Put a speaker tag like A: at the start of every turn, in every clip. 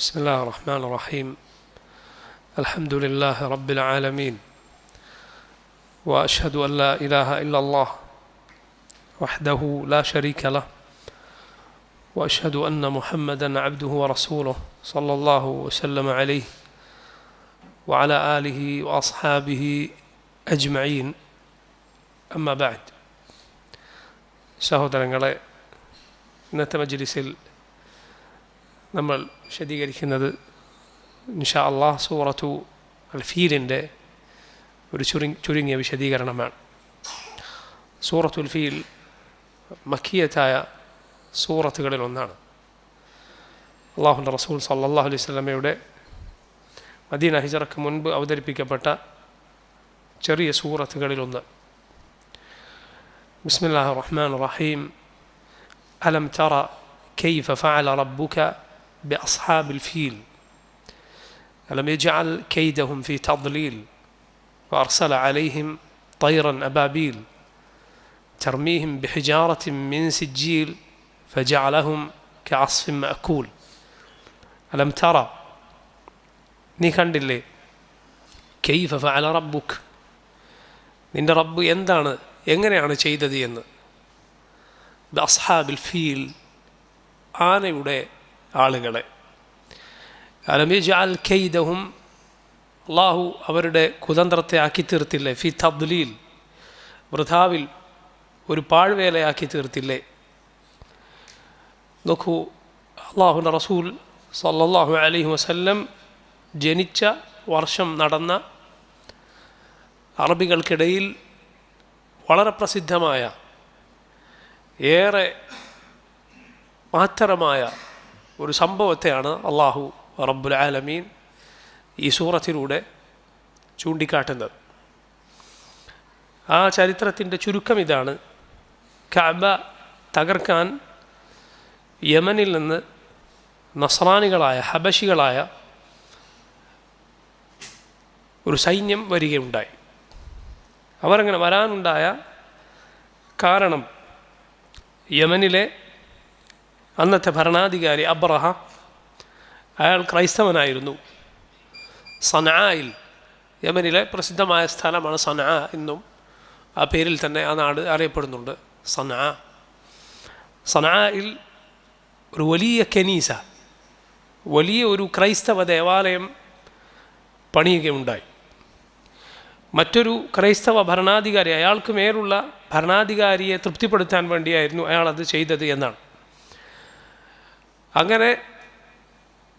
A: بسم الله الرحمن الرحيم الحمد لله رب العالمين واشهد ان لا اله الا الله وحده لا شريك له واشهد ان محمدا عبده ورسوله صلى الله وسلم عليه وعلى اله واصحابه اجمعين اما بعد സഹോദരങ്ങളെ ഇന്നത്തെ മജ്ലിസിൽ നമ്മൾ വിശദീകരിക്കുന്നത് നിഷാ അള്ളാഹ് സൂറത്തു അൽ ഫീലിൻ്റെ ഒരു ചുരു ചുരുങ്ങിയ വിശദീകരണമാണ് സൂറത്തുൽ ഫീൽ മക്കിയത്തായ സൂറത്തുകളിൽ ഒന്നാണ് അള്ളാഹുൻ്റെ റസൂൽ സല്ലാഹു അലൈഹി സ്വലമയുടെ മദീന ഹിജറക്ക് മുൻപ് അവതരിപ്പിക്കപ്പെട്ട ചെറിയ സൂറത്തുകളിലൊന്ന് بسم الله الرحمن الرحيم ألم ترى كيف فعل ربك بأصحاب الفيل ألم يجعل كيدهم في تضليل وأرسل عليهم طيرا أبابيل ترميهم بحجارة من سجيل فجعلهم كعصف مأكول ألم ترى نيكاندلي كيف فعل ربك നിന്റെ റബ്ബ് എന്താണ് എങ്ങനെയാണ് ചെയ്തത് എന്ന് അസ്ഹാബിൽ ഫീൽ ആനയുടെ ആളുകളെ. അലമിജാൽ ഖെയ്ദഹും അള്ളാഹു അവരുടെ കുതന്ത്രത്തെ ആക്കി തീർത്തില്ലേ ഫി തബ്ലീൽ വൃഥാവിൽ ഒരു പാഴ്വേലയാക്കി തീർത്തില്ലേ നോക്കൂ അള്ളാഹുന്റെ റസൂൽ സല്ലാഹു അലഹി വസല്ലം ജനിച്ച വർഷം നടന്ന അറബികൾക്കിടയിൽ വളരെ പ്രസിദ്ധമായ ഏറെ മാറ്റരമായ ഒരു സംഭവത്തെയാണ് അള്ളാഹു റബ്ബുൽ ആലമീൻ ഈ സൂറത്തിലൂടെ ചൂണ്ടിക്കാട്ടുന്നത്. ആ ചരിത്രത്തിന്റെ ചുരുക്കം ഇതാണ്. കാബ തകർക്കാൻ യമനിൽ നിന്ന് നസ്രാനികളായ ഹബശികളായ ഒരു സൈന്യം വരികയുണ്ടായി. അവരങ്ങനെ വരാനുണ്ടായ കാരണം യമനിലെ അന്നത്തെ ഭരണാധികാരി അബ്രഹ അയാൾ ക്രൈസ്തവനായിരുന്നു. സനായിൽ യമനിലെ പ്രസിദ്ധമായ സ്ഥലമാണ് സന എന്നും ആ പേരിൽ തന്നെ ആ നാട് അറിയപ്പെടുന്നുണ്ട്. സന. സനായിൽ ഒരു വലിയ കെനീസ വലിയ ഒരു ക്രൈസ്തവ ദേവാലയം പണിയുകയുണ്ടായി. മറ്റൊരു ക്രൈസ്തവ ഭരണാധികാരി അയാൾക്ക് മേലുള്ള ഭരണാധികാരിയെ തൃപ്തിപ്പെടുത്താൻ വേണ്ടിയായിരുന്നു അയാൾ അത് ചെയ്തത് എന്നാണ്. അങ്ങനെ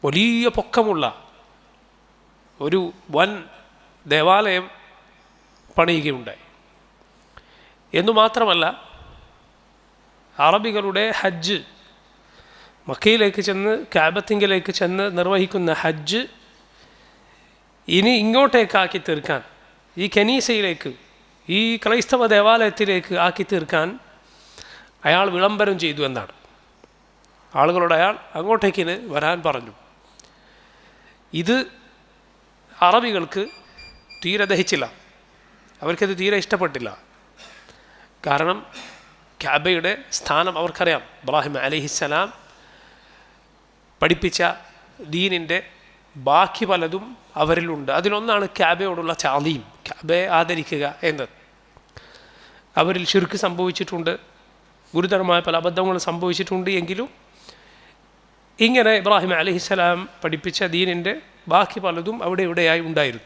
A: വലിയ പൊക്കമുള്ള ഒരു വൻ ദേവാലയം പണിയുകയുണ്ടായി. എന്നു മാത്രമല്ല അറബികളുടെ ഹജ്ജ് മക്കയിലേക്ക് ചെന്ന് കാബത്തിങ്കിലേക്ക് ചെന്ന് നിർവഹിക്കുന്ന ഹജ്ജ് ഇനി ഇങ്ങോട്ടേക്കാക്കി തീർക്കാൻ ഈ കനീസയിലേക്ക് ഈ ക്രൈസ്തവ ദേവാലയത്തിലേക്ക് ആക്കി തീർക്കാൻ അയാൾ വിളംബരം ചെയ്തു എന്നാണ്. ആളുകളോട് അയാൾ അങ്ങോട്ടേക്കിന് വരാൻ പറഞ്ഞു. ഇത് അറബികൾക്ക് തീരെ ദഹിച്ചില്ല. അവർക്കത് തീരെ ഇഷ്ടപ്പെട്ടില്ല. കാരണം ക്യാബയുടെ സ്ഥാനം അവർക്കറിയാം. ഇബ്രാഹിം അലിഹിസ്സലാം പഠിപ്പിച്ച ദീനിന്റെ ബാക്കി പലതും അവരിലുണ്ട്. അതിലൊന്നാണ് ക്യാബയോടുള്ള ചാതിയും ക്യാബയെ ആദരിക്കുക എന്നത് അവരിൽ ശുരുക്ക് സംഭവിച്ചിട്ടുണ്ട്. ഗുരുതരമായ പല അബദ്ധങ്ങളും സംഭവിച്ചിട്ടുണ്ട് എങ്കിലും ഇങ്ങനെ ഇബ്രാഹിം അലഹിസ്സലാം പഠിപ്പിച്ച ദീനിന്റെ ബാക്കി പലതും അവിടെ ഇവിടെയായി ഉണ്ടായിരുന്നു.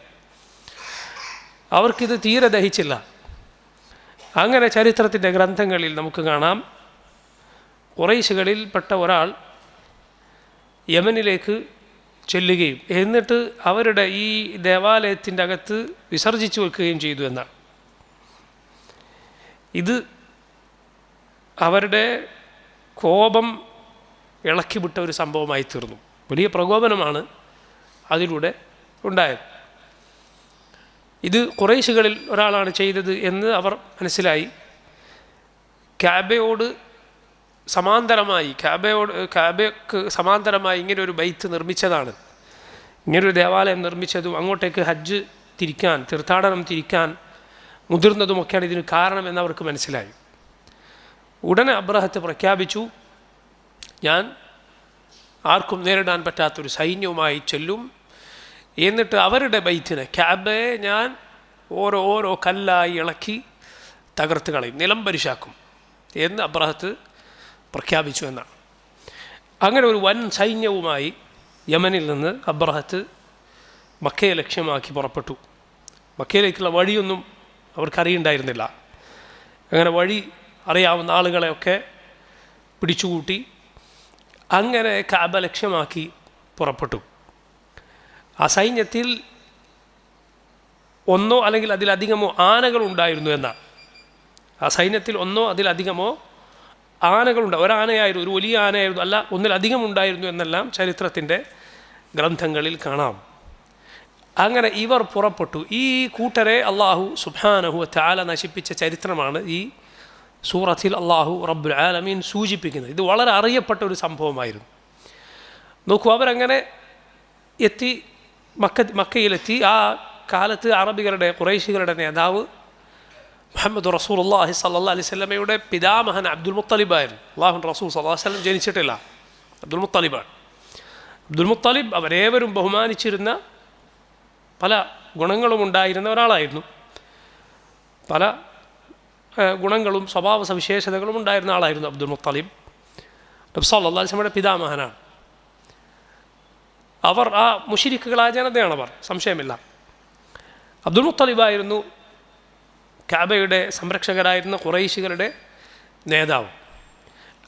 A: അവർക്കിത് തീരെ ദഹിച്ചില്ല. അങ്ങനെ ചരിത്രത്തിന്റെ ഗ്രന്ഥങ്ങളിൽ നമുക്ക് കാണാം. കുറേശുകളിൽ പെട്ട ഒരാൾ യമനിലേക്ക് ചെല്ലുകയും എന്നിട്ട് അവരുടെ ഈ ദേവാലയത്തിന്റെ അകത്ത് വിസർജിച്ചു വെക്കുകയും ചെയ്തു എന്നാണ്. ഇത് അവരുടെ കോപം ഇളക്കിവിട്ട ഒരു സംഭവമായി തീർന്നു. വലിയ പ്രകോപനമാണ് അതിലൂടെ ഉണ്ടായത്. ഇത് കുറേശുകളിൽ ഒരാളാണ് ചെയ്തത് എന്ന് അവർ മനസ്സിലായി. ക്യാബയോട് സമാന്തരമായി ക്യാബയോട് ക്യാബയ്ക്ക് സമാന്തരമായി ഇങ്ങനെ ഒരു ബൈത്ത് നിർമ്മിച്ചതാണ്. ഇങ്ങനൊരു ദേവാലയം നിർമ്മിച്ചതും അങ്ങോട്ടേക്ക് ഹജ്ജ് തിരിക്കാൻ തീർത്ഥാടനം തിരിക്കാൻ മുതിർന്നതുമൊക്കെയാണ് ഇതിന് കാരണമെന്ന് അവർക്ക് മനസ്സിലായി. ഉടനെ അബ്രഹത്ത് പ്രഖ്യാപിച്ചു ഞാൻ ആർക്കും നേരിടാൻ പറ്റാത്തൊരു സൈന്യവുമായി ചെല്ലും. എന്നിട്ട് അവരുടെ ബൈറ്റിനെ ക്യാബയെ ഞാൻ ഓരോ ഓരോ കല്ലായി ഇളക്കി തകർത്ത് കളയും. നിലം പരിശാക്കും. എന്ന് അബ്രഹത്ത് പ്രഖ്യാപിച്ചു എന്നാണ്. അങ്ങനെ ഒരു വൻ സൈന്യവുമായി യമനിൽ നിന്ന് അബ്രഹത്ത് മക്കയെ ലക്ഷ്യമാക്കി പുറപ്പെട്ടു. മക്കയിലേക്കുള്ള വഴിയൊന്നും അവർക്കറിയുണ്ടായിരുന്നില്ല. അങ്ങനെ വഴി അറിയാവുന്ന ആളുകളെയൊക്കെ പിടിച്ചുകൂട്ടി അങ്ങനെ കാബ ലക്ഷ്യമാക്കി പുറപ്പെട്ടു. ആ സൈന്യത്തിൽ ഒന്നോ അല്ലെങ്കിൽ അതിലധികമോ ആനകൾ ഉണ്ടായിരുന്നു എന്നാണ് ആ സൈന്യത്തിൽ ഒന്നോ അതിലധികമോ ആനകളുണ്ട് ഒരാനയായിരുന്നു ഒരു വലിയ ആനയായിരുന്നു അല്ല ഒന്നിലധികം ഉണ്ടായിരുന്നു എന്നെല്ലാം ചരിത്രത്തിന്റെ ഗ്രന്ഥങ്ങളിൽ കാണാം. അങ്ങനെ ഇവർ പുറപ്പെട്ടു. ഈ കൂട്ടരെ അള്ളാഹു സുബാനഹു താല നശിപ്പിച്ച ചരിത്രമാണ് ഈ സൂറത്തിൽ അള്ളാഹു റബ്ബുൽ ആലമീൻ സൂചിപ്പിക്കുന്നത്. ഇത് വളരെ അറിയപ്പെട്ട ഒരു സംഭവമായിരുന്നു. നോക്കൂ അവരങ്ങനെ എത്തി മക്ക മക്കയിലെത്തി. ആ കാലത്ത് അറബികളുടെ കുറേശികളുടെ നേതാവ് മുഹമ്മദ് റസൂൽ അള്ളാഹി സല്ലാ അലൈഹി സ്വലമയുടെ പിതാമഹൻ അബ്ദുൽ മുത്തലിബായിരുന്നു. അള്ളാഹു റസൂൽ സല്ലാഹു വല്ലം ജനിച്ചിട്ടില്ല. അബ്ദുൽ മുത്തലിബാണ്. അബ്ദുൽ മുത്തലിബ് അവരേവരും ബഹുമാനിച്ചിരുന്ന പല ഗുണങ്ങളും ഉണ്ടായിരുന്ന ഒരാളായിരുന്നു. പല ഗുണങ്ങളും സ്വഭാവ സവിശേഷതകളും ഉണ്ടായിരുന്ന ആളായിരുന്നു അബ്ദുൽ മുത്തലിബ്. നബ്സാൽ അള്ളാഹിസ്മയുടെ പിതാമഹനാണ്. അവർ ആ മുഷിരിക്കുകളായ അവർ സംശയമില്ല. അബ്ദുൽ മുത്തലിബായിരുന്നു കാബയുടെ സംരക്ഷകരായിരുന്ന കുറൈശികളുടെ നേതാവ്.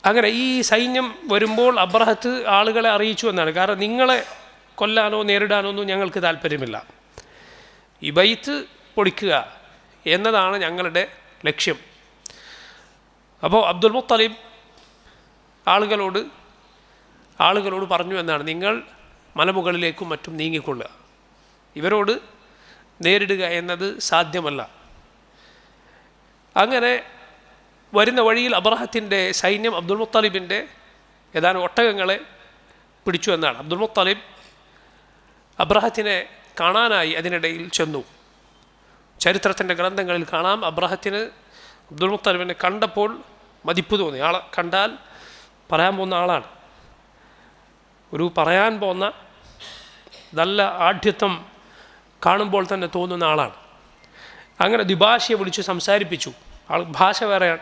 A: അങ്ങനെ ഈ സൈന്യം വരുമ്പോൾ അബ്രഹത്ത് ആളുകളെ അറിയിച്ചു എന്നാണ്. കാരണം നിങ്ങളെ കൊല്ലാനോ നേരിടാനോ ഒന്നും ഞങ്ങൾക്ക് താല്പര്യമില്ല. ഈ ബൈത്ത് പൊളിക്കുക എന്നതാണ് ഞങ്ങളുടെ ലക്ഷ്യം. അപ്പോൾ അബ്ദുൽ മുത്തലിബ് ആളുകളോട് ആളുകളോട് പറഞ്ഞു എന്നാണ്. നിങ്ങൾ മലമുകളിലേക്കും മറ്റും നീങ്ങിക്കൊള്ളുക. ഇവരോട് നേരിടുക എന്നത് സാധ്യമല്ല. അങ്ങനെ വരുന്ന വഴിയിൽ അബ്രഹത്തിന്റെ സൈന്യം അബ്ദുൽ മുത്തലിബിന്റെ ഏതാനും ഒട്ടകങ്ങളെ പിടിച്ചു എന്നാണ്. അബ്ദുൽ മുത്തലിബ് അബ്രഹത്തിനെ കാണാനായി അതിനിടയിൽ ചെന്നു. ചരിത്രത്തിന്റെ ഗ്രന്ഥങ്ങളിൽ കാണാം. അബ്രഹത്തിന് അബ്ദുൾ മുത്തലിബിനെ കണ്ടപ്പോൾ മതിപ്പ് തോന്നി. ആളെ കണ്ടാൽ പറയാൻ പോകുന്ന ആളാണ്. ഒരു പറയാൻ പോകുന്ന നല്ല ആഢ്യത്വം കാണുമ്പോൾ തന്നെ തോന്നുന്ന ആളാണ്. അങ്ങനെ ദ്വിഭാഷയെ വിളിച്ച് സംസാരിപ്പിച്ചു. ആൾ ഭാഷ വേറെയാണ്.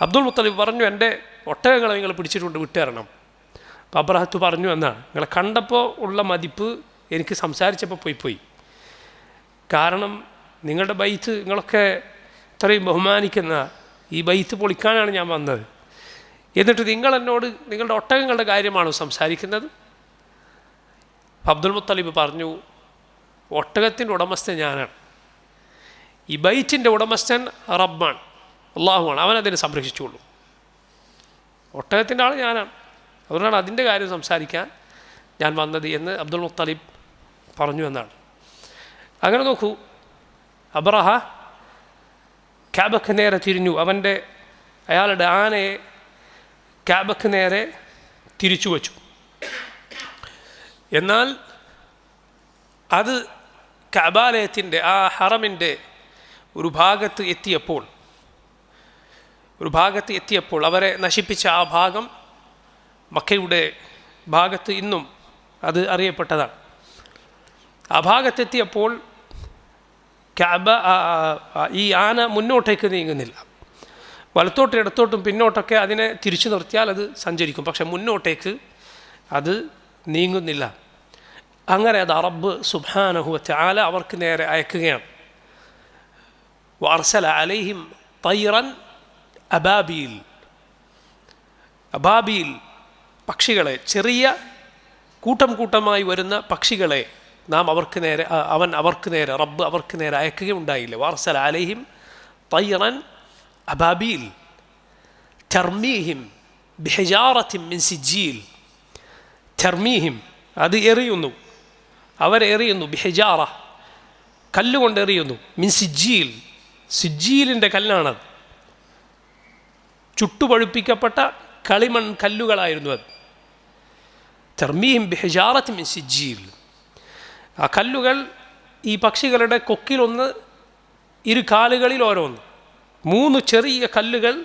A: അബ്ദുൾ മുത്തലിബ് പറഞ്ഞു എന്റെ ഒട്ടകങ്ങളെ നിങ്ങൾ പിടിച്ചിട്ടുണ്ട് വിട്ടുതരണം അപ്പോൾ അബ്രഹത്ത് പറഞ്ഞു എന്നാണ്. നിങ്ങളെ കണ്ടപ്പോൾ ഉള്ള മതിപ്പ് എനിക്ക് സംസാരിച്ചപ്പോൾ പോയി പോയി. കാരണം നിങ്ങളുടെ ബൈത്ത് നിങ്ങളൊക്കെ ഇത്രയും ബഹുമാനിക്കുന്ന ഈ ബൈത്ത് പൊളിക്കാനാണ് ഞാൻ വന്നത്. എന്നിട്ട് നിങ്ങൾ എന്നോട് നിങ്ങളുടെ ഒട്ടകങ്ങളുടെ കാര്യമാണോ സംസാരിക്കുന്നത്? അബ്ദുൽ മുത്തലിബ് പറഞ്ഞു ഒട്ടകത്തിന്റെ ഉടമസ്ഥൻ ഞാനാണ്. ഈ ബൈറ്റിന്റെ ഉടമസ്ഥൻ റബ്ബാണ് അള്ളാഹുവാണ് അവൻ അതിനെ സംരക്ഷിച്ചുകൊള്ളു. ഒട്ടകത്തിന്റെ ആൾ ഞാനാണ്. അതുകൊണ്ടാണ് അതിന്റെ കാര്യം സംസാരിക്കാൻ ഞാൻ വന്നത് എന്ന് അബ്ദുൽ മുത്തലിബ് പറഞ്ഞു എന്നാണ്. അങ്ങനെ നോക്കൂ അബ്രഹ ക്യാബക്ക് നേരെ തിരിഞ്ഞു. അവന്റെ അയാളുടെ ആനയെ ക്യാബക്ക് നേരെ തിരിച്ചു വച്ചു. എന്നാൽ അത് കബാലയത്തിന്റെ ആ ഹറമിന്റെ ഒരു ഭാഗത്ത് എത്തിയപ്പോൾ ഒരു ഭാഗത്ത് എത്തിയപ്പോൾ അവരെ നശിപ്പിച്ച ആ ഭാഗം മക്കയുടെ ഭാഗത്ത് ഇന്നും അത് അറിയപ്പെട്ടതാണ്. ആ ഭാഗത്തെത്തിയപ്പോൾ ക്യാബ ഈ ആന മുന്നോട്ടേക്ക് നീങ്ങുന്നില്ല. വലത്തോട്ടും ഇടത്തോട്ടും പിന്നോട്ടൊക്കെ അതിനെ തിരിച്ചു നിർത്തിയാൽ അത് സഞ്ചരിക്കും. പക്ഷെ മുന്നോട്ടേക്ക് അത് നീങ്ങുന്നില്ല. അങ്ങനെ അത് അറബ് സുബാനഹുവത്തെ ആല അവർക്ക് നേരെ അയക്കുകയാണ്. വാർസല അലൈഹിം തൈറൻ അബാബിയിൽ അബാബിയിൽ പക്ഷികളെ ചെറിയ കൂട്ടം കൂട്ടമായി വരുന്ന പക്ഷികളെ നാം അവർക്ക് നേരെ അവൻ അവർക്ക് നേരെ റബ്ബ് അവർക്ക് നേരെ അയക്കുകയുണ്ടായില്ല. വാർസൽ അലൈഹിം തയ്യറൻ അബാബീൽ ചർമീഹിം ബിഹജാറത്തിം മിൻ സിജീൽ ചർമീഹിം അത് എറിയുന്നു. അവരെറിയുന്നു ബിഹജാറ കല്ലുകൊണ്ട് എറിയുന്നു. മിൻ സിജീൽ സിജീലിന്റെ കല്ലാണത്. ചുട്ടുപഴുപ്പിക്കപ്പെട്ട കളിമൺ കല്ലുകളായിരുന്നു അത്. തെർമീഹിം ബിഹജാറത്ത് മിൻ സിജീൽ ആ കല്ലുകൾ ഈ പക്ഷികളുടെ കൊക്കിലൊന്ന് ഇരു കാലുകളിൽ ഓരോന്ന്. മൂന്ന് ചെറിയ കല്ലുകൾ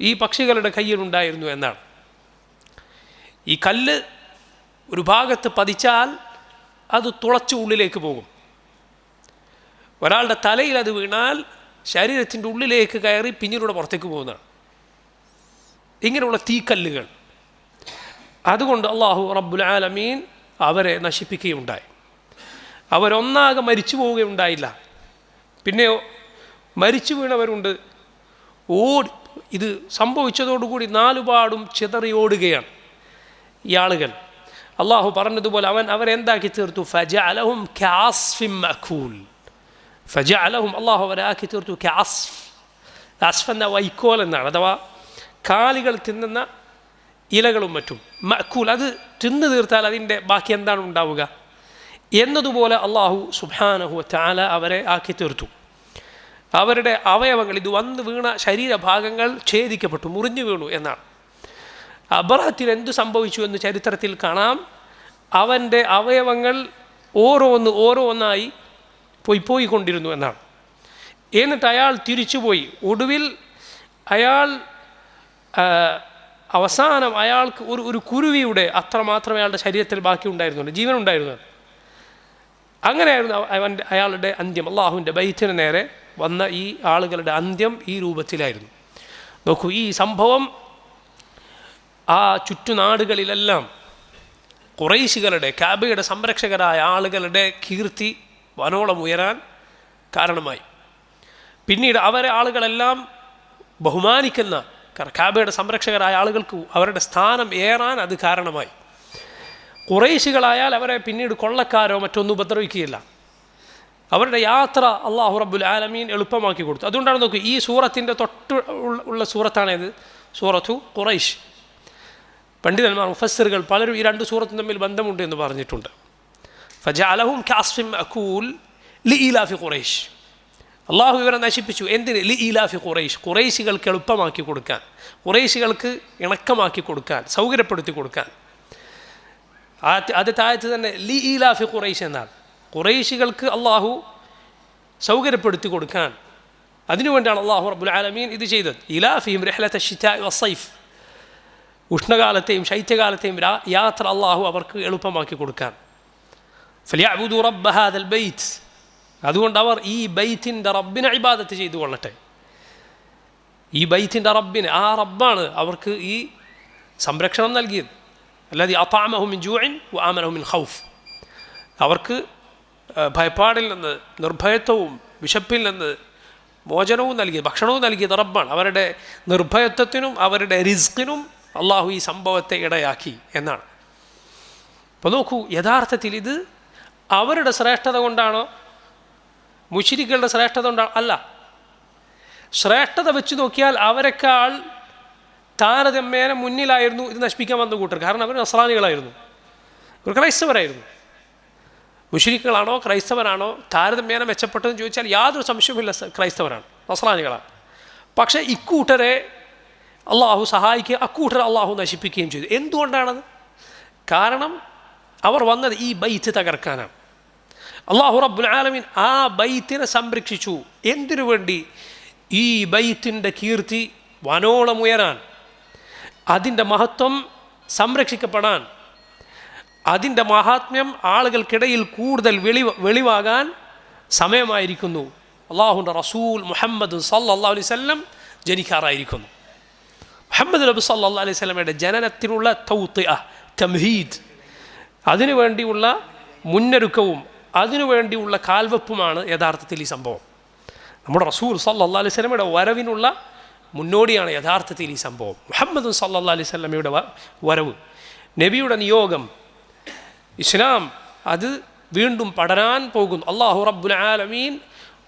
A: ഈ പക്ഷികളുടെ കയ്യിലുണ്ടായിരുന്നു എന്നാണ്. ഈ കല്ല് ഒരു ഭാഗത്ത് പതിച്ചാൽ അത് തുളച്ച് ഉള്ളിലേക്ക് പോകും. ഒരാളുടെ തലയിൽ അത് വീണാൽ ശരീരത്തിന്റെ ഉള്ളിലേക്ക് കയറി പിന്നീട് പുറത്തേക്ക് പോകുന്നതാണ്. ഇങ്ങനെയുള്ള തീക്കല്ലുകൾ. അതുകൊണ്ട് അള്ളാഹു റബ്ബുൽ ആലമീൻ അവരെ നശിപ്പിക്കുകയുണ്ടായി. അവരൊന്നാകെ മരിച്ചു പോവുകയുണ്ടായില്ല. പിന്നെയോ മരിച്ചു വീണവരുണ്ട്. ഓടി ഇത് സംഭവിച്ചതോടുകൂടി നാലുപാടും ചിതറി ഓടുകയാണ് ഈ ആളുകൾ അള്ളാഹു പറഞ്ഞതുപോലെ അവൻ അവരെന്താക്കി തീർത്തു? ഫജ അലഹും ഖാസ്ഫിം അഖൂൽ. ഫജ അലഹും അള്ളാഹു അവരാക്കി തീർത്തു ഖ്യാസ്ഫ് അസ്ഫ് എന്ന വൈക്കോൽ എന്നാണ് അഥവാ കാലികൾ തിന്നുന്ന ഇലകളും മറ്റും. മക്കൂൽ അത് തിന്നു തീർത്താൽ അതിന്റെ ബാക്കി എന്താണ് ഉണ്ടാവുക? എന്നതുപോലെ അള്ളാഹു സുബാനഹു ചാല അവരെ ആക്കി തീർത്തു. അവരുടെ അവയവങ്ങൾ ഇത് വന്ന് വീണ ശരീരഭാഗങ്ങൾ ഛേദിക്കപ്പെട്ടു മുറിഞ്ഞു വീണു എന്നാണ്. അബ്രഹത്തിൽ എന്തു സംഭവിച്ചു എന്ന് ചരിത്രത്തിൽ കാണാം. അവന്റെ അവയവങ്ങൾ ഓരോന്ന് ഓരോന്നായി പോയി പോയിക്കൊണ്ടിരുന്നു എന്നാണ്. എന്നിട്ട് അയാൾ തിരിച്ചുപോയി. ഒടുവിൽ അയാൾ അവസാനം അയാൾക്ക് ഒരു ഒരു കുരുവിയുടെ അത്രമാത്രം അയാളുടെ ശരീരത്തിൽ ബാക്കി ഉണ്ടായിരുന്നുള്ളൂ ജീവൻ ഉണ്ടായിരുന്നു അങ്ങനെയായിരുന്നു അവ- അവന്റെ അയാളുടെ അന്ത്യം. അള്ളാഹുവിന്റെ ബൈത്തിന് നേരെ വന്ന ഈ ആളുകളുടെ അന്ത്യം ഈ രൂപത്തിലായിരുന്നു. നോക്കൂ ഈ സംഭവം ആ ചുറ്റുനാടുകളിലെല്ലാം കുറേശികളുടെ കാബയുടെ സംരക്ഷകരായ ആളുകളുടെ കീർത്തി വനോളം ഉയരാൻ കാരണമായി. പിന്നീട് അവരെ ആളുകളെല്ലാം ബഹുമാനിക്കുന്ന കാബയുടെ സംരക്ഷകരായ ആളുകൾക്ക് അവരുടെ സ്ഥാനം ഏറാൻ അത് കാരണമായി. കുറേശികളായാൽ അവരെ പിന്നീട് കൊള്ളക്കാരോ മറ്റൊന്നും ഉപദ്രവിക്കുകയില്ല. അവരുടെ യാത്ര അള്ളാഹു റബ്ബുൽ ആലമീൻ എളുപ്പമാക്കി കൊടുത്തു. അതുകൊണ്ടാണ് നോക്കൂ ഈ സൂറത്തിന്റെ തൊട്ട് ഉള്ള- സൂറത്താണേത്? സൂറത്തു ഖുറൈഷ് പണ്ഡിതന്മാർ മുഫസ്സിറുകൾ പലരും ഈ രണ്ട് സൂറത്തും തമ്മിൽ ബന്ധമുണ്ട് എന്ന് പറഞ്ഞിട്ടുണ്ട്. ഫജാലഹും കാസ്ഫിം അക്കൂൽ ലി ഇലാഫി ഖുറൈഷ് അള്ളാഹു ഇവരെ നശിപ്പിച്ചു. എന്തിന്? ലി ഇലാഫി ഖുറൈഷ് കുറേശികൾക്ക് എളുപ്പമാക്കി കൊടുക്കാൻ. ഖുറൈശികൾക്ക് ഇണക്കമാക്കി കൊടുക്കാൻ. സൗകര്യപ്പെടുത്തി കൊടുക്കാൻ. ആദ്യ- ആദ്യത്തെ താഴത്ത് തന്നെ ലി ഈലാഫി ഖുറൈശ് എന്നാണ്. ഖുറൈശികൾക്ക് അള്ളാഹു സൗകര്യപ്പെടുത്തി കൊടുക്കാൻ അതിനുവേണ്ടിയാണ് അള്ളാഹു റബ്ബുൽ ആലമീൻ ഇത് ചെയ്തത്. ഇലാഫിയും റഹ്ലത്തെ ഷിറ്റാ വസൈഫ് ഉഷ്ണകാലത്തെയും ശൈത്യകാലത്തെയും യാത്ര അള്ളാഹു അവർക്ക് എളുപ്പമാക്കി കൊടുക്കാൻ. ഫലിയാബുദു റബ്ബ ഹാദൽ ബൈത്ത്. അതുകൊണ്ട് അവർ ഈ ബൈത്തിന്റെ റബ്ബിനെ ഇബാദത്ത് ചെയ്തു കൊള്ളട്ടെ. ഈ ബൈത്തിന്റെ റബ്ബിന് ആ റബ്ബാണ് അവർക്ക് ഈ സംരക്ഷണം നൽകിയത്. അല്ലാതെ അപ്പാമഹുമിൻ ജൂഇൻ ആമനഹുമിൻ ഖൗഫ് അവർക്ക് ഭയപ്പാടിൽ നിന്ന് നിർഭയത്വവും വിശപ്പിൽ നിന്ന് മോചനവും നൽകി ഭക്ഷണവും നൽകിയത് റബ്ബാണ്. അവരുടെ നിർഭയത്വത്തിനും അവരുടെ റിസ്കിനും അള്ളാഹു ഈ സംഭവത്തെ ഇടയാക്കി എന്നാണ്. അപ്പോൾ നോക്കൂ യഥാർത്ഥത്തിൽ ഇത് അവരുടെ ശ്രേഷ്ഠത കൊണ്ടാണോ? മുഷിരിക്കളുടെ ശ്രേഷ്ഠത കൊണ്ടാണോ അല്ല. ശ്രേഷ്ഠത വെച്ച് നോക്കിയാൽ അവരെക്കാൾ താരതമ്യേന മുന്നിലായിരുന്നു ഇത് നശിപ്പിക്കാൻ വന്ന കൂട്ടർ. കാരണം അവർ നസ്രാനികളായിരുന്നു ഇവർ ക്രൈസ്തവരായിരുന്നു. മുഷിരിക്കുകളാണോ ക്രൈസ്തവരാണോ താരതമ്യേന മെച്ചപ്പെട്ടതെന്ന് ചോദിച്ചാൽ യാതൊരു സംശയവുമില്ല ക്രൈസ്തവരാണ് നസ്രാനികളാണ് പക്ഷേ ഇക്കൂട്ടരെ അള്ളാഹു സഹായിക്കുക അക്കൂട്ടരെ അള്ളാഹു നശിപ്പിക്കുകയും ചെയ്തു. എന്തുകൊണ്ടാണത്? കാരണം അവർ വന്നത് ഈ ബൈത്ത് തകർക്കാനാണ്. അള്ളാഹു റബ്ബുൽ ആലമീൻ ആ ബൈത്തിനെ സംരക്ഷിച്ചു. എന്തിനു വേണ്ടി? ഈ ബൈത്തിന്റെ കീർത്തി വനോളം ഉയരാൻ. അതിന്റെ മഹത്വം സംരക്ഷിക്കപ്പെടാൻ അതിന്റെ മഹാത്മ്യം ആളുകൾക്കിടയിൽ കൂടുതൽ വെളി വെളിവാകാൻ സമയമായിരിക്കുന്നു. അള്ളാഹുന്റെ റസൂൽ മുഹമ്മദ് സല്ലാ അലൈഹി ജനിക്കാറായിരിക്കുന്നു. മുഹമ്മദ് നബി സല്ലാ അലൈഹി സ്വലമയുടെ ജനനത്തിനുള്ള തൗത്തിഅ തംഹീദ്. അതിനുവേണ്ടിയുള്ള മുന്നൊരുക്കവും അതിനുവേണ്ടിയുള്ള കാൽവെപ്പുമാണ് യഥാർത്ഥത്തിൽ ഈ സംഭവം. നമ്മുടെ റസൂൽ സല്ലാ അലൈഹി സ്വലമയുടെ വരവിനുള്ള മുന്നോടിയാണ് യഥാർത്ഥത്തിൽ ഈ സംഭവം മുഹമ്മദ് സല്ലാ അലൈഹി സ്വലമയുടെ വ- വരവ് നബിയുടെ നിയോഗം ഇസ്ലാം അത് വീണ്ടും പടരാൻ പോകുന്നു അള്ളാഹു റബ്ബുൽ ആലമീൻ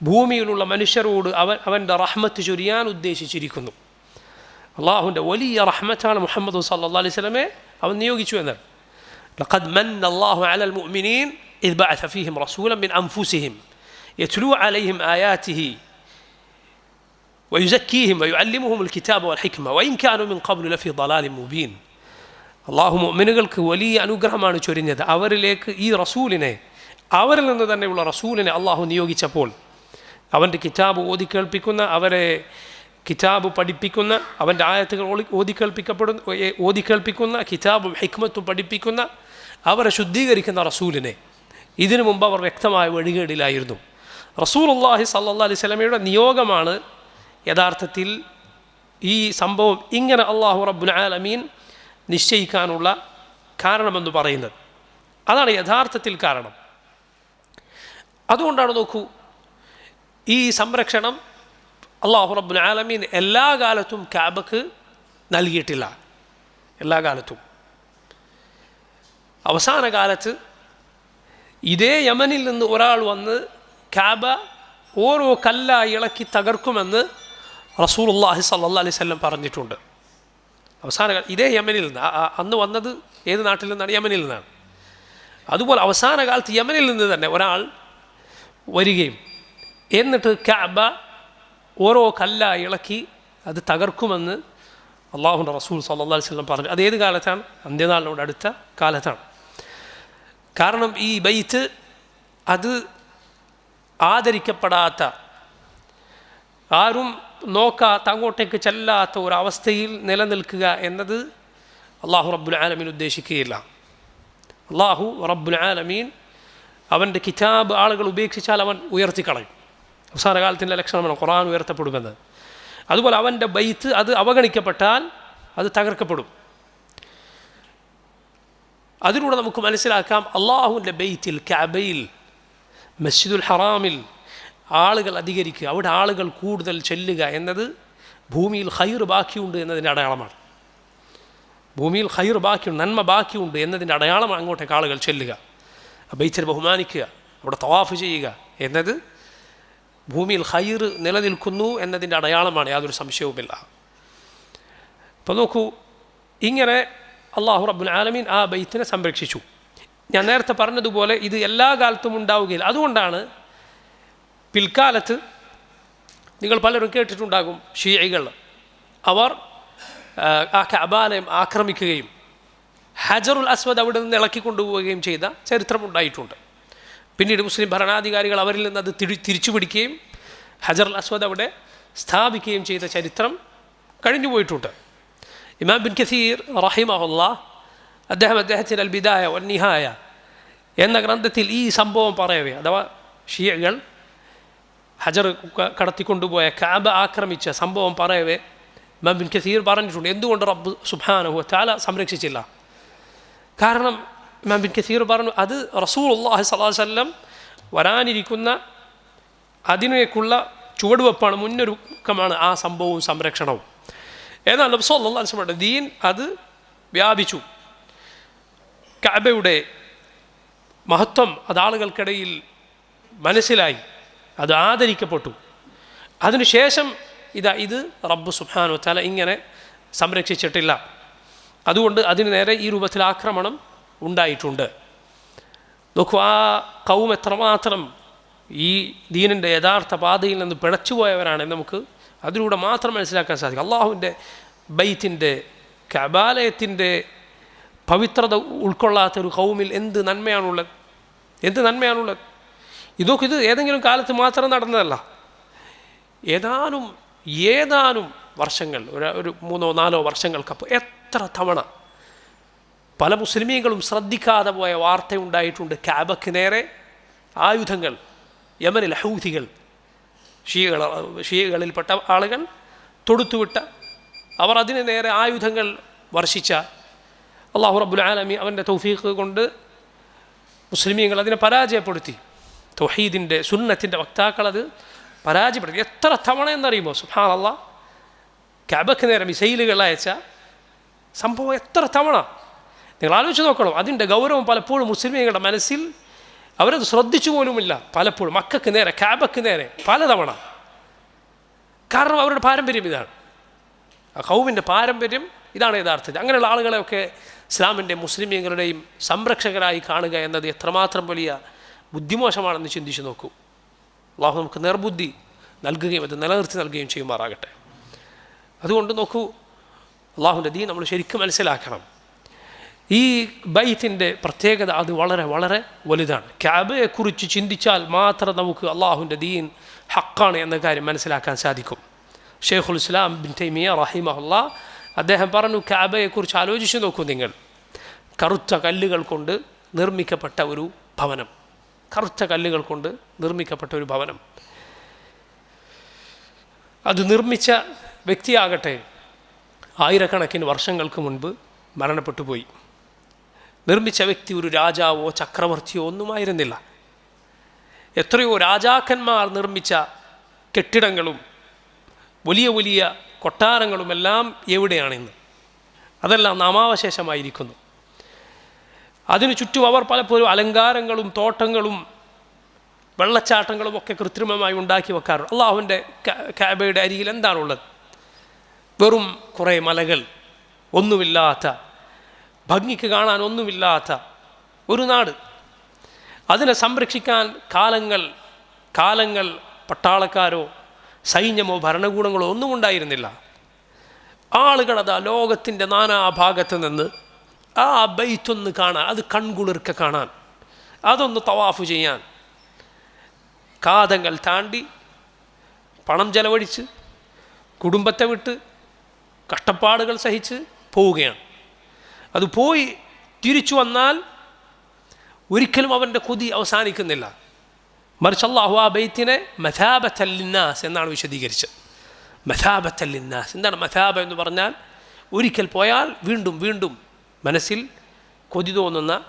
A: ഭൂമിയിലുള്ള മനുഷ്യരോട് അവൻ അവൻ്റെ റഹ്മത്ത് ചൊരിയാൻ ഉദ്ദേശിച്ചിരിക്കുന്നു അള്ളാഹുവിൻ്റെ വലിയ റഹ്മത്താണ് മുഹമ്മദ് സല്ലാ അലൈഹി സ്വലമെ അവൻ നിയോഗിച്ചു എന്ന് لقد من الله على المؤمنين إذ بعث فيهم رسولا من أنفسهم يتلو عليهم آياته ويزكيهم ويعلمهم الكتاب والحكمة وإن كانوا من قبل لفي ضلال مبين അള്ളാഹു മുഅ്മിനുകൾക്ക് വലിയ അനുഗ്രഹമാണ് ചൊരിഞ്ഞത് അവരിലേക്ക് ഈ റസൂലിനെ അവരിൽ നിന്ന് തന്നെയുള്ള റസൂലിനെ അള്ളാഹു നിയോഗിച്ചപ്പോൾ അവൻ്റെ കിതാബ് ഓതി കേൾപ്പിക്കുന്ന അവരെ കിതാബ് പഠിപ്പിക്കുന്ന അവൻ്റെ ആയത്തുകൾ ഓളി ഓതിക്കേൽപ്പിക്കപ്പെടുന്ന ഏ- ഓതിക്കേൽപ്പിക്കുന്ന കിതാബും ഹിക്മത്തും പഠിപ്പിക്കുന്ന അവരെ ശുദ്ധീകരിക്കുന്ന റസൂലിനെ ഇതിനു മുമ്പ് അവർ വ്യക്തമായ വഴികേടിലായിരുന്നു റസൂൽ അള്ളാഹി സല്ലാ അലൈഹി സ്വലമയുടെ നിയോഗമാണ് യഥാർത്ഥത്തിൽ ഈ സംഭവം ഇങ്ങനെ അള്ളാഹു റബ്ബുൽ ആലമീൻ നിശ്ചയിക്കാനുള്ള കാരണമെന്ന് പറയുന്നത്. അതാണ് യഥാർത്ഥത്തിൽ കാരണം. അതുകൊണ്ടാണ് നോക്കൂ ഈ സംരക്ഷണം അള്ളാഹു റബ്ബുൽ ആലമീൻ എല്ലാ കാലത്തും ക്യാബക്ക് നൽകിയിട്ടില്ല. എല്ലാ കാലത്തും. അവസാന കാലത്ത് ഇതേ യമനിൽ നിന്ന് ഒരാൾ വന്ന് ക്യാബ ഓരോ കല്ലായി ഇളക്കി തകർക്കുമെന്ന് റസൂൽ അള്ളാഹി സല്ലാ അലൈഹി സ്വല്ലം പറഞ്ഞിട്ടുണ്ട്. അവസാന ഇതേ യമനിൽ നിന്ന് അന്ന് വന്നത് ഏത് നാട്ടിൽ നിന്നാണ്? യമനിൽ നിന്നാണ്. അതുപോലെ അവസാന കാലത്ത് യമനിൽ നിന്ന് തന്നെ ഒരാൾ വരികയും എന്നിട്ട് കാബ ഓരോ കല്ല ഇളക്കി അത് തകർക്കുമെന്ന് അള്ളാഹുന്റെ റസൂൽ സല്ലാ സ്വലം പറഞ്ഞു. അത് ഏത് കാലത്താണ്? അന്ത്യനാളിനോട് അടുത്ത കാലത്താണ്. കാരണം ഈ ബൈത്ത് അത് ആദരിക്കപ്പെടാത്ത ആരും നോക്കാത്ത അങ്ങോട്ടേക്ക് ചെല്ലാത്ത ഒരവസ്ഥയിൽ നിലനിൽക്കുക എന്നത് അള്ളാഹു റബ്ബുൽ ആലമീൻ ഉദ്ദേശിക്കുകയില്ല. അള്ളാഹു റബ്ബുൽ ആലമീൻ അവന്റെ കിതാബ് ആളുകൾ ഉപേക്ഷിച്ചാൽ അവൻ ഉയർത്തിക്കളയും. അവസാന കാലത്തിന്റെ ലക്ഷണമാണ് ഖുറാൻ ഉയർത്തപ്പെടുമെന്ന് അതുപോലെ അവന്റെ ബൈത്ത് അത് അവഗണിക്കപ്പെട്ടാൽ അത് തകർക്കപ്പെടും. അതിലൂടെ നമുക്ക് മനസ്സിലാക്കാം അള്ളാഹുവിന്റെ ബെയ്ത്തിൽ കഅബയിൽ മസ്ജിദുൽ ഹറാമിൽ ആളുകൾ അധികരിക്കുക. അവിടെ ആളുകൾ കൂടുതൽ ചെല്ലുക എന്നത് ഭൂമിയിൽ ഹൈർ ബാക്കിയുണ്ട് എന്നതിന്റെ അടയാളമാണ്. ഭൂമിയിൽ ഹൈർ ബാക്കിയുണ്ട് നന്മ ബാക്കിയുണ്ട് എന്നതിന്റെ അടയാളമാണ് അങ്ങോട്ടേക്ക് ആളുകൾ ചെല്ലുക. ബൈച്ചിനെ ബഹുമാനിക്കുക അവിടെ തവാഫ് ചെയ്യുക എന്നത് ഭൂമിയിൽ ഹൈർ നിലനിൽക്കുന്നു എന്നതിന്റെ അടയാളമാണ് യാതൊരു സംശയവുമില്ല. അപ്പോൾ നോക്കൂ ഇങ്ങനെ അള്ളാഹു റബ്ബുൽ ആലമീൻ ആ ബൈത്തിനെ സംരക്ഷിച്ചു. ഞാൻ നേരത്തെ പറഞ്ഞതുപോലെ ഇത് എല്ലാ കാലത്തും ഉണ്ടാവുകയില്ല. അതുകൊണ്ടാണ് പിൽക്കാലത്ത് നിങ്ങൾ പലരും കേട്ടിട്ടുണ്ടാകും ഷീഐകൾ അവർ ആ, കബാലയം ആക്രമിക്കുകയും ഹജറുൽ അസ്വദ് അവിടെ നിന്ന് ഇളക്കി കൊണ്ടുപോവുകയും ചെയ്ത ചരിത്രമുണ്ടായിട്ടുണ്ട് പിന്നീട് മുസ്ലിം ഭരണാധികാരികൾ അവരിൽ നിന്ന് അത് തിരി തിരിച്ചു പിടിക്കുകയും ഹജറുൽ അസ്വദ് അവിടെ സ്ഥാപിക്കുകയും ചെയ്ത ചരിത്രം കഴിഞ്ഞു പോയിട്ടുണ്ട്. ഇമാം ബിൻ കസീർ റഹിമഹുല്ല അദ്ദേഹം അദ്ദേഹത്തിന്റെ അൽ ബിദായ വൻ നിഹായ എന്ന ഗ്രന്ഥത്തിൽ ഈ സംഭവം പറയവേ. അഥവാ ഷിയകൾ ഹജർ കടത്തിക്കൊണ്ടുപോയ കാബ ആക്രമിച്ച സംഭവം പറയവേ മബിൻ കസീർ പറഞ്ഞിട്ടുണ്ട്. എന്തുകൊണ്ട് റബ്ബ് സുബാനഹു താല സംരക്ഷിച്ചില്ല? കാരണം മബിൻ കസീർ പറഞ്ഞു അത് റസൂൽ അള്ളാഹു സ്വലാഹു വല്ലം വരാനിരിക്കുന്ന അതിനേക്കുള്ള ചുവടുവെപ്പാണ് മുന്നൊരുക്കമാണ് ആ സംഭവവും സംരക്ഷണവും. എന്നാൽ നബ്സോ അള്ളാഹുസ്ലമയുടെ ദീൻ അത് വ്യാപിച്ചു. കഅബയുടെ മഹത്വം അതാളുകൾക്കിടയിൽ മനസ്സിലായി. അത് ആദരിക്കപ്പെട്ടു. അതിനുശേഷം ഇതാ ഇത് റബ്ബ് സുഹാനു തല ഇങ്ങനെ സംരക്ഷിച്ചിട്ടില്ല. അതുകൊണ്ട് അതിന് നേരെ ഈ രൂപത്തിൽ ആക്രമണം ഉണ്ടായിട്ടുണ്ട്. നോക്കൂ ആ കൗം എത്രമാത്രം ഈ ദീനിന്റെ യഥാർത്ഥ പാതയിൽ നിന്ന് പിഴച്ചുപോയവരാണെന്ന് നമുക്ക് അതിലൂടെ മാത്രം മനസ്സിലാക്കാൻ സാധിക്കും. അള്ളാഹുവിന്റെ ബൈത്തിന്റെ കബാലയത്തിന്റെ പവിത്രത ഉൾക്കൊള്ളാത്ത ഒരു കൗമിൽ എന്ത് നന്മയാണുള്ളത്? എന്ത് നന്മയാണുള്ളത്? ഇതൊക്കെ ഇത് ഏതെങ്കിലും കാലത്ത് മാത്രം നടന്നതല്ല. ഏതാനും ഏതാനും വർഷങ്ങൾ ഒരു ഒരു മൂന്നോ നാലോ വർഷങ്ങൾക്കപ്പോൾ എത്ര തവണ പല മുസ്ലിമീങ്ങളും ശ്രദ്ധിക്കാതെ പോയ വാർത്തയുണ്ടായിട്ടുണ്ട് ക്യാബക്ക് നേരെ ആയുധങ്ങൾ യമനിൽ ഹൗതികൾ ഷീകൾ ഷീകളിൽപ്പെട്ട ആളുകൾ തൊടുത്തുവിട്ട അവർ അതിന് നേരെ ആയുധങ്ങൾ വർഷിച്ച അള്ളാഹു റബ്ബുൽ ആലമി അവന്റെ തൗഫീഖ് കൊണ്ട് മുസ്ലിമീങ്ങൾ അതിനെ പരാജയപ്പെടുത്തി. തൗഹീദിന്റെ സുന്നത്തിന്റെ വക്താക്കളത് പരാജയപ്പെടുത്തി. എത്ര തവണ എന്നറിയുമോ? സുഹാനല്ല ക്യാബക്ക് നേരെ മിസൈലുകൾ അയച്ച സംഭവം എത്ര തവണ? നിങ്ങൾ ആലോചിച്ച് നോക്കണം. അതിന്റെ ഗൗരവം പലപ്പോഴും മുസ്ലിമീങ്ങളുടെ മനസ്സിൽ അവരത് ശ്രദ്ധിച്ചു പോലുമില്ല. പലപ്പോഴും മക്കൾക്ക് നേരെ കാബക്ക് നേരെ പലതവണ. കാരണം അവരുടെ പാരമ്പര്യം ഇതാണ്. ആ കൗമിന്റെ പാരമ്പര്യം ഇതാണ് യഥാർത്ഥത്തിൽ. അങ്ങനെയുള്ള ആളുകളെയൊക്കെ ഇസ്ലാമിന്റെ മുസ്ലിമീങ്ങളുടെയും സംരക്ഷകരായി കാണുക എന്നത് എത്രമാത്രം വലിയ ബുദ്ധിമോശമാണെന്ന് ചിന്തിച്ചു നോക്കൂ. അള്ളാഹു നമുക്ക് നിർബുദ്ധി നൽകുകയും അത് നിലനിർത്തി നൽകുകയും ചെയ്യുമാറാകട്ടെ. അതുകൊണ്ട് നോക്കൂ അള്ളാഹുന്റെ ദീ നമ്മൾ ശരിക്കും മനസ്സിലാക്കണം. ഈ ബൈത്തിന്റെ പ്രത്യേകത അത് വളരെ വളരെ വലുതാണ്. ക്യാബയെക്കുറിച്ച് ചിന്തിച്ചാൽ മാത്രം നമുക്ക് അള്ളാഹുവിന്റെ ദീൻ ഹക്കാണ് എന്ന കാര്യം മനസ്സിലാക്കാൻ സാധിക്കും. ഷെയ്ഖുൽ ഇസ്ലാം ബിൻ തൈമിയ റഹിമഹുല്ല അദ്ദേഹം പറഞ്ഞു ക്യാബയെക്കുറിച്ച് ആലോചിച്ച് നോക്കൂ നിങ്ങൾ. കറുത്ത കല്ലുകൾ കൊണ്ട് നിർമ്മിക്കപ്പെട്ട ഒരു ഭവനം. കറുത്ത കല്ലുകൾ കൊണ്ട് നിർമ്മിക്കപ്പെട്ട ഒരു ഭവനം. അത് നിർമ്മിച്ച വ്യക്തിയാകട്ടെ ആയിരക്കണക്കിന് വർഷങ്ങൾക്ക് മുൻപ് മരണപ്പെട്ടു പോയി. നിർമ്മിച്ച വ്യക്തി ഒരു രാജാവോ ചക്രവർത്തിയോ ഒന്നുമായിരുന്നില്ല. എത്രയോ രാജാക്കന്മാർ നിർമ്മിച്ച കെട്ടിടങ്ങളും വലിയ വലിയ കൊട്ടാരങ്ങളുമെല്ലാം എവിടെയാണിന്ന് അതെല്ലാം നാമാവശേഷമായിരിക്കുന്നു. അതിനു ചുറ്റും അവർ പലപ്പോഴും അലങ്കാരങ്ങളും തോട്ടങ്ങളും വെള്ളച്ചാട്ടങ്ങളും ഒക്കെ കൃത്രിമമായി ഉണ്ടാക്കി വെക്കാറുണ്ട്. അള്ളാഹുവിന്റെ കാബയുടെ അരികിൽ എന്താണുള്ളത്? വെറും കുറേ മലകൾ ഒന്നുമില്ലാത്ത ഭംഗിക്ക് കാണാൻ ഒന്നുമില്ലാത്ത ഒരു നാട്. അതിനെ സംരക്ഷിക്കാൻ കാലങ്ങൾ കാലങ്ങൾ പട്ടാളക്കാരോ സൈന്യമോ ഭരണകൂടങ്ങളോ ഒന്നും ഉണ്ടായിരുന്നില്ല. ആളുകൾ അതാ ലോകത്തിന്റെ നാനാഭാഗത്ത് നിന്ന് ആ ബൈത്തൊന്ന് കാണാൻ അത് കൺകുളിർക്ക കാണാൻ അതൊന്ന് തവാഫ് ചെയ്യാൻ. കാതങ്ങൾ താണ്ടി പണം ചെലവഴിച്ച് കുടുംബത്തെ വിട്ട് കഷ്ടപ്പാടുകൾ സഹിച്ച് പോവുകയാണ്. അത് പോയി തിരിച്ചു വന്നാൽ ഒരിക്കലും അവന്റെ കൊതി അവസാനിക്കുന്നില്ല. മറിച്ച് അള്ളാഹു ആ ബൈത്തിനെ മഥാബത്തല്ലിന്നാസ് എന്നാണ് വിശദീകരിച്ചത്. മഥാബത്തല്ലിന്നാസ് എന്താണ് മഥാബ എന്ന് പറഞ്ഞാൽ ഒരിക്കൽ പോയാൽ വീണ്ടും വീണ്ടും മനസ്സിൽ കൊതി തോന്നുന്ന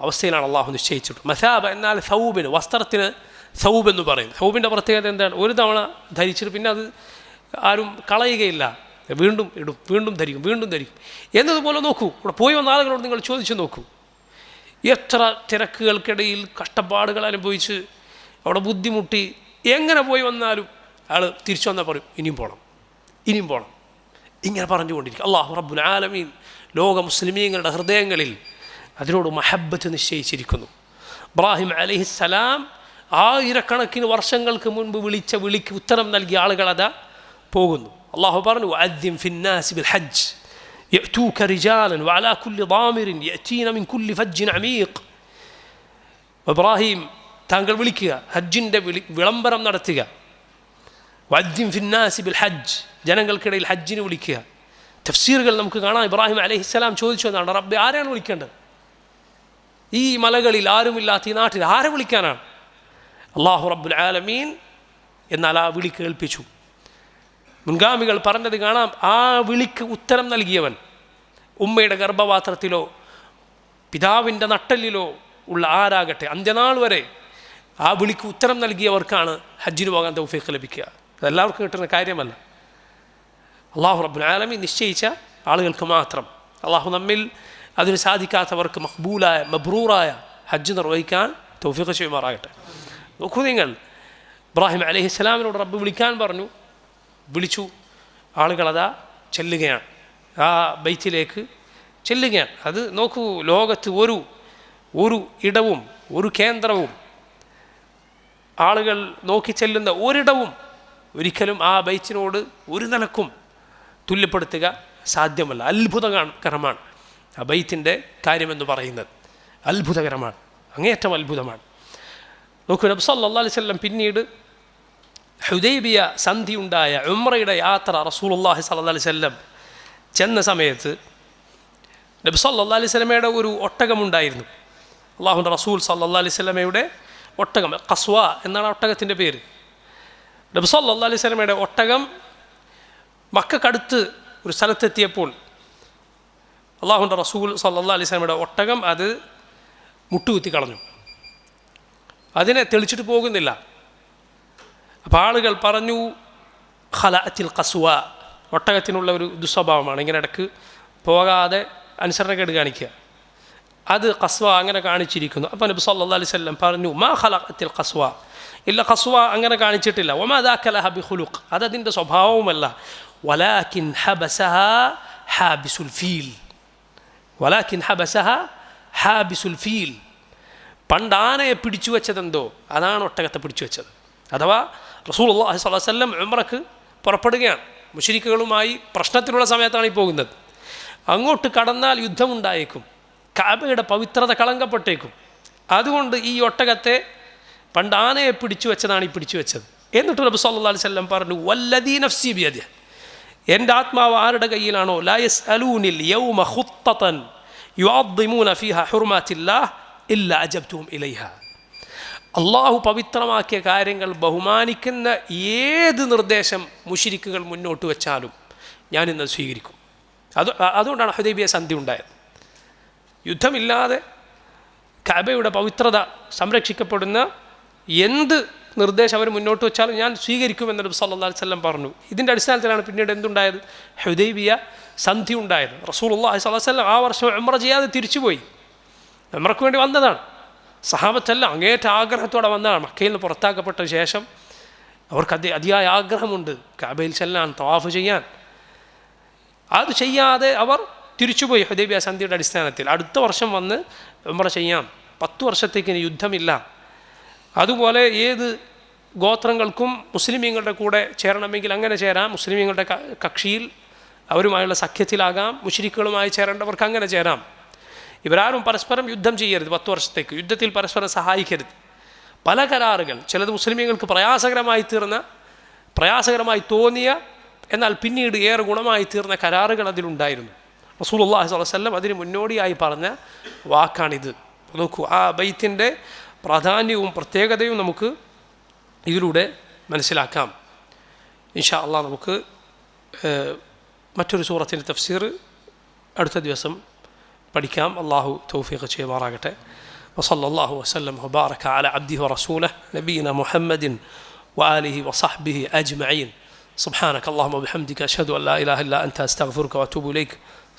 A: അവസ്ഥയിലാണ് അള്ളാഹു നിശ്ചയിച്ചിട്ട് മസാബ് എന്നാൽ സൗബിന് വസ്ത്രത്തിന് സൗബ് എന്ന് പറയും സൗബിന്റെ പ്രത്യേകത എന്താണ്? ഒരു തവണ ധരിച്ചിട്ട് പിന്നെ അത് ആരും കളയുകയില്ല. വീണ്ടും ഇടും വീണ്ടും ധരിക്കും വീണ്ടും ധരിക്കും. എന്നതുപോലെ നോക്കൂ. ഇവിടെ പോയി വന്ന ആളുകളോട് നിങ്ങൾ ചോദിച്ചു നോക്കൂ. എത്ര തിരക്കുകൾക്കിടയിൽ കഷ്ടപ്പാടുകൾ അനുഭവിച്ച് അവിടെ ബുദ്ധിമുട്ടി എങ്ങനെ പോയി വന്നാലും ആൾ തിരിച്ചു വന്നാൽ പറയും ഇനിയും പോകണം ഇനിയും പോകണം ഇങ്ങനെ പറഞ്ഞുകൊണ്ടിരിക്കും. അള്ളാഹു റബ്ബുൽ ആലമീൻ ലോക മുസ്ലിമീങ്ങളുടെ ഹൃദയങ്ങളിൽ അതിനോട് മഹബത്ത് നിശ്ചയിച്ചിരിക്കുന്നു ഇബ്രാഹിം അലഹിസ്സലാം ആയിരക്കണക്കിന് വർഷങ്ങൾക്ക് മുൻപ് വിളിച്ച വിളിക്ക് ഉത്തരം നൽകിയ ആളുകൾ അതാ പോകുന്നു അള്ളാഹു പറഞ്ഞു അദ്യം ഫിന്നാസി ബിൽ ഹജ്ജ് يأتوك رجالا وعلى كل ضامر يأتين من كل فج عميق ഇബ്രാഹിം താങ്കൾ വിളിക്കുക ഹജ്ജിൻ്റെ വിളി വിളംബരം നടത്തുക വദ്യം ഫിന്നാസി ബിൽ ഹജ്ജ് ജനങ്ങൾക്കിടയിൽ ഹജ്ജിന് വിളിക്കുക തഫ്സീറുകൾ നമുക്ക് കാണാം. ഇബ്രാഹിം അലഹിസ്സലാം ചോദിച്ചു എന്നാണ്. റബ്ബെ ആരെയാണ് വിളിക്കേണ്ടത്? ഈ മലകളിൽ ആരുമില്ലാത്ത ഈ നാട്ടിൽ ആരെ വിളിക്കാനാണ്? അള്ളാഹു റബ്ബുൽ ആലമീൻ എന്നാൽ ആ വിളി കേൾപ്പിച്ചു. മുൻഗാമികൾ പറഞ്ഞത് കാണാം ആ വിളിക്ക് ഉത്തരം നൽകിയവൻ ഉമ്മയുടെ ഗർഭപാത്രത്തിലോ പിതാവിന്റെ നട്ടലിലോ ഉള്ള ആരാകട്ടെ അന്ത്യനാൾ വരെ ആ വിളിക്ക് ഉത്തരം നൽകിയവർക്കാണ് ഹജ്ജിന് പോകാൻ തൗഫീഖ് ലഭിക്കുക. അതെല്ലാവർക്കും കിട്ടുന്ന കാര്യമല്ല. അള്ളാഹു റബ്ബുൽ ആലമി നിശ്ചയിച്ച ആളുകൾക്ക് മാത്രം. അള്ളാഹു നമ്മിൽ അതിന് സാധിക്കാത്തവർക്ക് മഖ്ബൂലായ മബ്രൂറായ ഹജ്ജ് നിർവഹിക്കാൻ തൗഫീഖ് ചെയ്യുമാറാകട്ടെ. നോക്കൂ നിങ്ങൾ ഇബ്രാഹിം അലഹിസ്സലാമിനോട് റബ്ബ് വിളിക്കാൻ പറഞ്ഞു. വിളിച്ചു. ആളുകളതാ ചെല്ലുകയാണ്. ആ ബൈറ്റിലേക്ക് ചെല്ലുകയാണ്. അത് നോക്കൂ ലോകത്ത് ഒരു ഒരു ഇടവും ഒരു കേന്ദ്രവും ആളുകൾ നോക്കി ചെല്ലുന്ന ഒരിടവും ഒരിക്കലും ആ ബൈറ്റിനോട് ഒരു നിലക്കും തുല്യപ്പെടുത്തുക സാധ്യമല്ല. അത്ഭുതകരമാണ് അബൈത്തിന്റെ ബൈത്തിന്റെ കാര്യമെന്ന് പറയുന്നത്. അത്ഭുതകരമാണ്. അങ്ങേയറ്റം അത്ഭുതമാണ്. നോക്കൂ നബ്സ് സല്ലാ അലൈഹി സ്വല്ലം പിന്നീട് ഹുദൈബിയ സന്ധി ഉണ്ടായ ഉമ്രയുടെ യാത്ര റസൂലുള്ളാഹി സല്ലാ അലൈഹി വസല്ലം ചെന്ന സമയത്ത് നബ്സ് സല്ലല്ലാഹി അലൈഹി സ്വലമയുടെ ഒരു ഒട്ടകമുണ്ടായിരുന്നു. അള്ളാഹുന്റെ റസൂൽ സല്ലല്ലാഹി അലൈഹി സ്വലമയുടെ ഒട്ടകം കസ്വ എന്നാണ് ഒട്ടകത്തിന്റെ പേര്. നബ്സ് സല്ലല്ലാഹി അലൈഹി സ്വലമയുടെ ഒട്ടകം മക്കക്കടുത്ത് ഒരു സ്ഥലത്തെത്തിയപ്പോൾ അള്ളാഹുന്റെ റസൂൽ സല്ലാ അലിസ്ലാമിയുടെ ഒട്ടകം അത് മുട്ടുകുത്തി കളഞ്ഞു. അതിനെ തെളിച്ചിട്ട് പോകുന്നില്ല. അപ്പോൾ ആളുകൾ പറഞ്ഞു ഖലഅത്തിൽ കസുവ ഒട്ടകത്തിനുള്ള ഒരു ദുസ്വഭാവമാണ്. ഇങ്ങനെ ഇടയ്ക്ക് പോകാതെ അനുസരണക്കേട് കാണിക്കുക. അത് കസ്വ അങ്ങനെ കാണിച്ചിരിക്കുന്നു. അപ്പോൾ നബി സല്ലല്ലാഹു അലൈഹി വസല്ലം പറഞ്ഞു മാ ഖലഖത്തിൽ കസ്വ ഇല്ല കസ്വ അങ്ങനെ കാണിച്ചിട്ടില്ല. ഒമാ ദാക്കലഹ ബി ഖുലുഖ് അതതിന്റെ സ്വഭാവവുമല്ല. വലാക്കിൻ ഹബസഹ ഹാബിസുൽ ഫീൽ. വലാക്കിൻ ഹബസഹ ഹാബിസുൽ ഫീൽ. പണ്ട് ആനയെ പിടിച്ചു വെച്ചതെന്തോ? അതാണ് ഒട്ടകത്തെ പിടിച്ചു വെച്ചത്. അഥവാ റസൂൽ അള്ളാഹി സ്വലാ വല്ലം ഉമ്രക്ക് പുറപ്പെടുകയാണ്. മുഷരിക്കുകളുമായി പ്രശ്നത്തിലുള്ള സമയത്താണ് ഈ പോകുന്നത്. അങ്ങോട്ട് കടന്നാൽ യുദ്ധമുണ്ടായേക്കും. കാബയുടെ പവിത്രത കളങ്കപ്പെട്ടേക്കും. അതുകൊണ്ട് ഈ ഒട്ടകത്തെ പണ്ട് ആനയെ പിടിച്ചു വെച്ചതാണ് ഈ പിടിച്ചു വെച്ചത്. എന്നിട്ട് നബി അലൈഹി വസല്ലം പറഞ്ഞു വല്ലദീ നഫ്സി ബിയദിഹി. എന്റെ ആത്മാവ് ആരുടെ കയ്യിലാണോ? ലായസ് അലൂനിൽ യൗമ അള്ളാഹു പവിത്രമാക്കിയ കാര്യങ്ങൾ ബഹുമാനിക്കുന്ന ഏത് നിർദ്ദേശം മുഷിരിക്കുകൾ മുന്നോട്ട് വെച്ചാലും ഞാനിന്ന് സ്വീകരിക്കും. അത് അതുകൊണ്ടാണ് ഹുദൈബിയ സന്ധി ഉണ്ടായത്. യുദ്ധമില്ലാതെ കബയുടെ പവിത്രത സംരക്ഷിക്കപ്പെടുന്ന എന്ത് നിർദ്ദേശം അവർ മുന്നോട്ട് വെച്ചാലും ഞാൻ സ്വീകരിക്കുമെന്ന് നബി അലൈഹി വസല്ലം പറഞ്ഞു. ഇതിന്റെ അടിസ്ഥാനത്തിലാണ് പിന്നീട് എന്തുണ്ടായത്? ഹുദൈബിയ സന്ധി ഉണ്ടായത്. അലൈഹി വസല്ലം ആ വർഷം എമ്ര ചെയ്യാതെ തിരിച്ചുപോയി. എമ്രക്ക് വേണ്ടി വന്നതാണ്. സഹാബത്തെല്ലാം അങ്ങേറ്റ ആഗ്രഹത്തോടെ വന്നതാണ്. മക്കയിൽ നിന്ന് പുറത്താക്കപ്പെട്ട ശേഷം അവർക്ക് അതി അതിയായ ആഗ്രഹമുണ്ട്. കാബയിൽ ചെല്ലാൻ തവാഫ് ചെയ്യാൻ. അത് ചെയ്യാതെ അവർ തിരിച്ചുപോയി ഹുദൈബിയ സന്ധിയുടെ അടിസ്ഥാനത്തിൽ. അടുത്ത വർഷം വന്ന് ഉംറ ചെയ്യാം. പത്ത് വർഷത്തേക്ക് ഇനി യുദ്ധമില്ല. അതുപോലെ ഏത് ഗോത്രങ്ങൾക്കും മുസ്ലിമീങ്ങളുടെ കൂടെ ചേരണമെങ്കിൽ അങ്ങനെ ചേരാം. മുസ്ലിമീങ്ങളുടെ കക്ഷിയിൽ അവരുമായുള്ള സഖ്യത്തിലാകാം. മുഷരിക്കുകളുമായി ചേരേണ്ടവർക്ക് അങ്ങനെ ചേരാം. ഇവരാരും പരസ്പരം യുദ്ധം ചെയ്യരുത് പത്ത് വർഷത്തേക്ക്. യുദ്ധത്തിൽ പരസ്പരം സഹായിക്കരുത്. പല കരാറുകൾ ചിലത് മുസ്ലിമീങ്ങൾക്ക് പ്രയാസകരമായി തീർന്ന പ്രയാസകരമായി തോന്നിയ എന്നാൽ പിന്നീട് ഏറെ ഗുണമായി തീർന്ന കരാറുകൾ അതിലുണ്ടായിരുന്നു. റസൂലുള്ളാഹി സ്വല്ലല്ലാഹു അലൈഹി വസല്ലം അതിന് മുന്നോടിയായി പറഞ്ഞ വാക്കാണിത് നോക്കൂ ആ ബൈത്തിൻ്റെ പ്രാധാന്യവും പ്രത്യേകതയും നമുക്ക് ഇതിലൂടെ മനസ്സിലാക്കാം ഇൻഷാ അള്ളാഹ് നമുക്ക് ഏഹ്, മറ്റൊരു സൂറത്തിൻ്റെ തഫ്സീർ അടുത്ത ദിവസം പഠിക്കാം അള്ളാഹു തൗഫീഖ് ചെയ്യുമാറാകട്ടെ وصلى الله وسلم وبارك على عبده ورسوله نبينا محمد وآله وصحبه أجمعين سبحانك اللهم وبحمدك أشهد أن لا إله إلا أنت أستغفرك وأتوب إليك